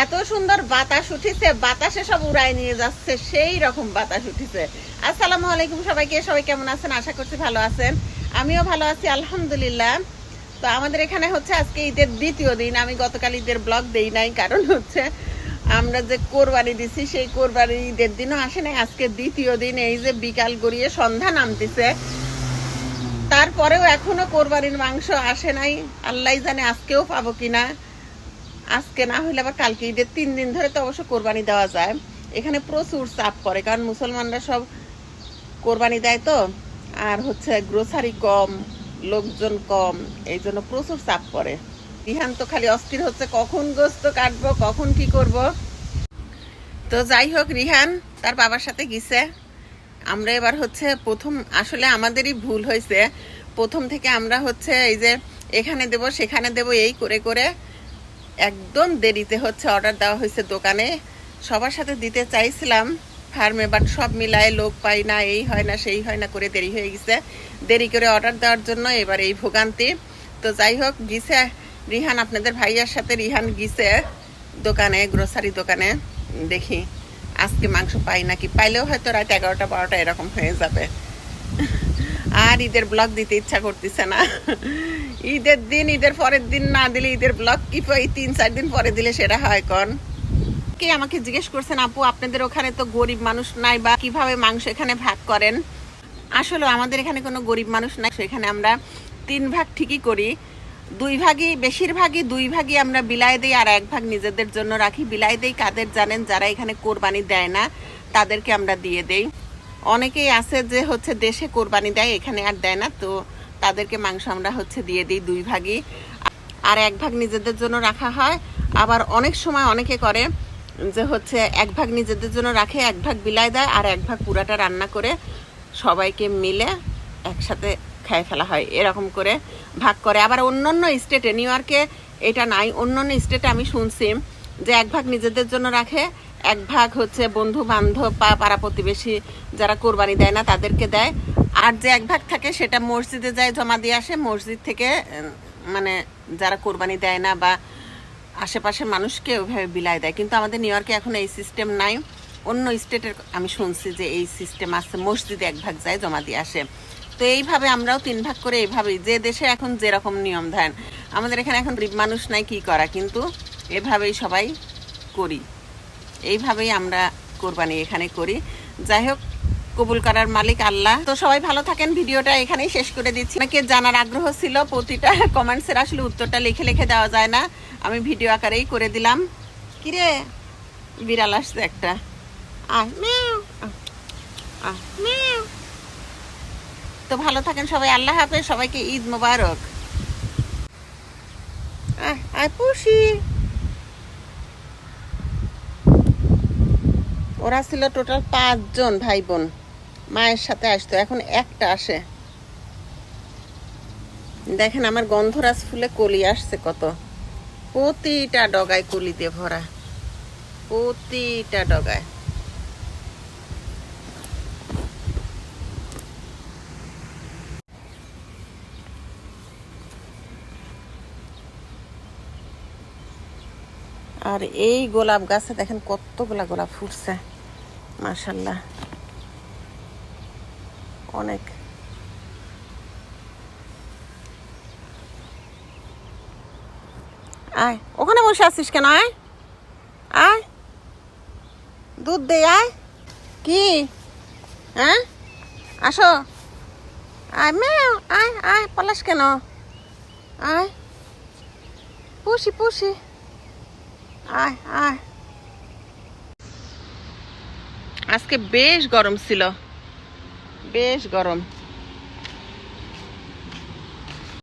এত সুন্দর বাতাস উঠিছে, বাতাসে সব উড়াই নিয়ে যাচ্ছে, সেই রকম বাতাস উঠিছে। আসসালামু আলাইকুম সবাইকে, সবাই কেমন আছেন? আশা করছি ভালো আছেন। আমিও ভালো আছি, আলহামদুলিল্লাহ। তো আমাদের এখানে হচ্ছে আজকে ঈদের দ্বিতীয় দিন। আমি গতকাল ঈদের ব্লগ দেই নাই, কারণ হচ্ছে আমরা যে কোরবানি দিছি, সেই কোরবানি ঈদের দিনও আসে নাই। আজকে দ্বিতীয় দিন, এই যে বিকাল গড়িয়ে সন্ধ্যা নামতেছে। তারপরেও এখনও কোরবানির মাংস আসে নাই। আল্লাহ জানে আজকেও পাবো কিনা। আজকে না হলে আবার কালকে ঈদের তিন দিন ধরে তো অবশ্য কোরবানি দেওয়া যায়। এখানে প্রচুর চাপ পড়ে, কারণ মুসলমানরা সব কোরবানি দেয় তো। আর হচ্ছে গ্রোসারি কম, লোকজন কম, এই জন্য প্রচুর চাপ পড়ে। বিহান তো খালি অস্থির হচ্ছে, কখন গোস্ত কাটবো, কখন কি করব? তো যাই হোক, রিহান তার বাবার সাথে গেছে। আমরা এবার হচ্ছে প্রথম, আসলে আমাদেরই ভুল হয়েছে। প্রথম থেকে আমরা হচ্ছে এই যে এখানে দেব, সেখানে দেব, এই করে করে। একদম দেরিতে হচ্ছে অর্ডার দেওয়া হয়েছে দোকানে। সবার সাথে দিতে চাইছিলাম, ফার্মে বাট সব মিলায় লোক পাই না, এই হয় না, সেই হয় না, করে দেরি হয়ে গেছে। দেরি করে অর্ডার দেওয়ার জন্য এবার এই ভোগান্তি। তো যাই হোক, গিছে। রিহান, আপনাদের ভাইয়ার সাথে রিহান গিছে দোকানে গ্রোসারি দোকানে। দেখি, আজকে মাংস পাই নাকি? পাইলেও হয়তো রাত এগারোটা, বারোটা এরকম হয়ে যাবে। আর ঈদের ব্লগ দিতে ইচ্ছা করতেছে না। ঈদের দিন, ঈদের পরের দিন না দিলে ঈদের ব্লগ কি পাই তিন চার দিন পরে দিলে সেটা হয় কন? কে আমাকে জিজ্ঞেস করছেন, আপু, আপনাদের ওখানে তো গরিব মানুষ নাই বা কীভাবে মাংস এখানে ভাগ করেন? আসলে আমাদের এখানে কোনো গরিব মানুষ নাই, সেখানে আমরা তিন ভাগ ঠিকই করি। দুই ভাগই, বেশিরভাগই দুই ভাগই আমরা বিলাই দিই আর এক ভাগ নিজেদের জন্য রাখি। বিলাই দিই কাদের জানেন, যারা এখানে কোরবানি দেয় না, তাদেরকে আমরা দিয়ে দেই। অনেকেই আছে যে হচ্ছে দেশে কোরবানি দেয়, এখানে আর দেয় না, তো তাদেরকে মাংস আমরা হচ্ছে দিয়ে দিই দুই ভাগই। আর এক ভাগ নিজেদের জন্য রাখা হয়। আবার অনেক সময় অনেকে করে যে হচ্ছে এক ভাগ নিজেদের জন্য রাখে, এক ভাগ বিলাই দেয় আর এক ভাগ পুরাটা রান্না করে সবাইকে মিলে একসাথে খায় ফেলা হয়, এরকম করে ভাগ করে। আবার অন্য অন্য স্টেটে, নিউ ইয়র্কে এটা নাই অন্য অন্য স্টেটে আমি শুনছি যে এক ভাগ নিজেদের জন্য রাখে এক ভাগ হচ্ছে বন্ধু বান্ধব বা পাড়া প্রতিবেশী যারা কোরবানি দেয় না, তাদেরকে দেয়। আর যে এক ভাগ থাকে, সেটা মসজিদে যায়, জমা দিয়ে আসে। মসজিদ থেকে মানে যারা কোরবানি দেয় না বা আশেপাশের মানুষকে ওইভাবে বিলাই দেয়। কিন্তু আমাদের নিউ ইয়র্কে এখন এই সিস্টেম নাই। অন্য স্টেটের আমি শুনছি যে এই সিস্টেম আছে, মসজিদে এক ভাগ যায়, জমা দিয়ে আসে। তো এইভাবে আমরাও তিন ভাগ করে এইভাবেই যে দেশে এখন যেরকম নিয়ম ধ্যান আমাদের এখানে এখন গরিব মানুষ নাই, কি করা? কিন্তু এভাবেই সবাই করি। এইভাবেই আমরা কোরবানি এখানে করি। যাই হোক, কবুল করার মালিক আল্লাহ। তো সবাই ভালো থাকেন, ভিডিওটা এখানেই শেষ করে দিচ্ছি। অনেকে জানার আগ্রহ ছিল, প্রতিটা কমেন্টসের আসলে উত্তরটা লিখে লিখে দেওয়া যায় না। আমি ভিডিও আকারেই করে দিলাম। কিরে? বিড়াল আসছে একটা। তো ভালো থাকেন সবাই, আল্লাহ হাফেজ, সবাইকে ঈদ মোবারক। আয় পুষি। ওরা ছিল টোটাল পাঁচজন ভাই বোন মায়ের সাথে আসতো। এখন একটা আসে। দেখেন আমার গন্ধরাজ ফুলে কলি আসছে কত। প্রতিটা ডগায় কলি দিয়ে ভরা। প্রতিটা ডগায়। আর এই গোলাপ গাছে দেখেন কতগুলা গোলাপ ফুটছে। মাশাল্লাহ অনেক। আয়, ওখানে বসে আছিস কেন? আয়। আয়। দুধ দে, আয়। কি? হ্যাঁ? আসো। আয় মে আয় আয় পলাশ কেন? আয়। পুষি পুষি। আয় আয়। আজকে বেশ গরম ছিল। বেশ গরম।